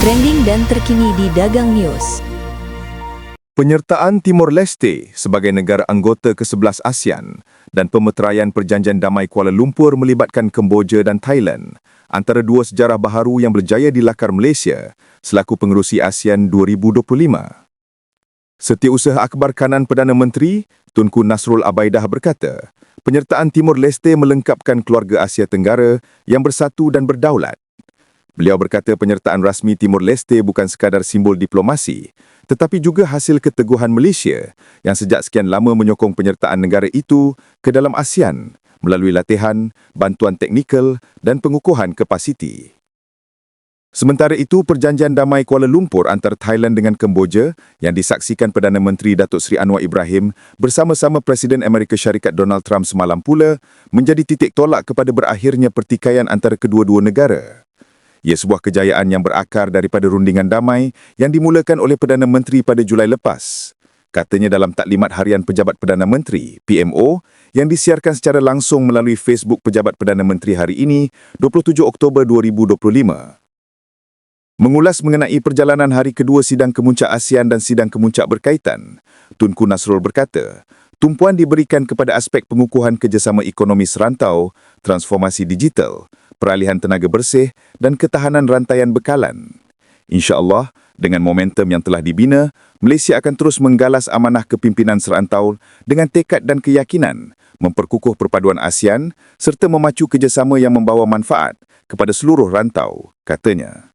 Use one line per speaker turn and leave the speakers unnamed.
trending dan terkini di Dagang News.
Penyertaan Timor Leste sebagai negara anggota ke-11 ASEAN dan pemeteraian Perjanjian Damai Kuala Lumpur melibatkan Kemboja dan Thailand antara dua sejarah baharu yang berjaya dilakar Malaysia selaku pengerusi ASEAN 2025. Setiausaha Akbar Kanan Perdana Menteri, Tunku Nasrul Abaidah berkata, penyertaan Timor Leste melengkapkan keluarga Asia Tenggara yang bersatu dan berdaulat. Beliau berkata penyertaan rasmi Timor Leste bukan sekadar simbol diplomasi, tetapi juga hasil keteguhan Malaysia yang sejak sekian lama menyokong penyertaan negara itu ke dalam ASEAN melalui latihan, bantuan teknikal dan pengukuhan kapasiti. Sementara itu, Perjanjian Damai Kuala Lumpur antara Thailand dengan Kemboja yang disaksikan Perdana Menteri Datuk Seri Anwar Ibrahim bersama-sama Presiden Amerika Syarikat Donald Trump semalam pula menjadi titik tolak kepada berakhirnya pertikaian antara kedua-dua negara. Ia sebuah kejayaan yang berakar daripada rundingan damai yang dimulakan oleh Perdana Menteri pada Julai lepas. Katanya dalam taklimat harian Pejabat Perdana Menteri, PMO, yang disiarkan secara langsung melalui Facebook Pejabat Perdana Menteri hari ini, 27 Oktober 2025. Mengulas mengenai perjalanan hari kedua sidang kemuncak ASEAN dan sidang kemuncak berkaitan, Tunku Nasrul berkata, tumpuan diberikan kepada aspek pengukuhan kerjasama ekonomi serantau, transformasi digital, peralihan tenaga bersih dan ketahanan rantaian bekalan. InsyaAllah, dengan momentum yang telah dibina, Malaysia akan terus menggalas amanah kepimpinan serantau dengan tekad dan keyakinan memperkukuh perpaduan ASEAN serta memacu kerjasama yang membawa manfaat kepada seluruh rantau, katanya.